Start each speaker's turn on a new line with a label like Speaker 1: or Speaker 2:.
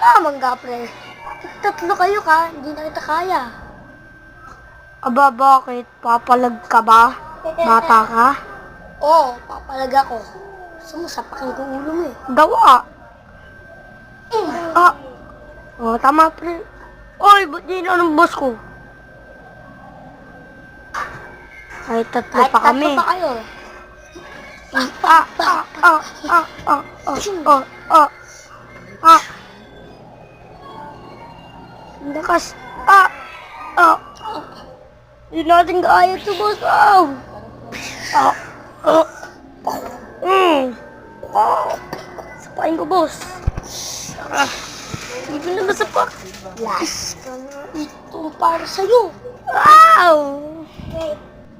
Speaker 1: Tamang ga, pre. Tatlo kayo ka, hindi na kita kaya.
Speaker 2: Aba, bakit? Papalag ka ba? Bata ka?
Speaker 1: Oo, papalag ako. Sumusapakin ko ulo mo eh.
Speaker 2: Gawa. Ah. Oh, tama, pre. Oy, ba't di na ng boss ko? Ay, tatlo pa kami.
Speaker 1: tatlo pa kayo.
Speaker 2: Ah, ah, ah, ah, ah, ah, ah, ah, ah. Lakas. Ah, ah. Hindi natin kaya ito, boss. Ah, ah, ah. Mm. Ah. Sapain ko, boss. Ah. Hindi na masapa.
Speaker 1: Last ka ito para sa'yo.
Speaker 2: Wow!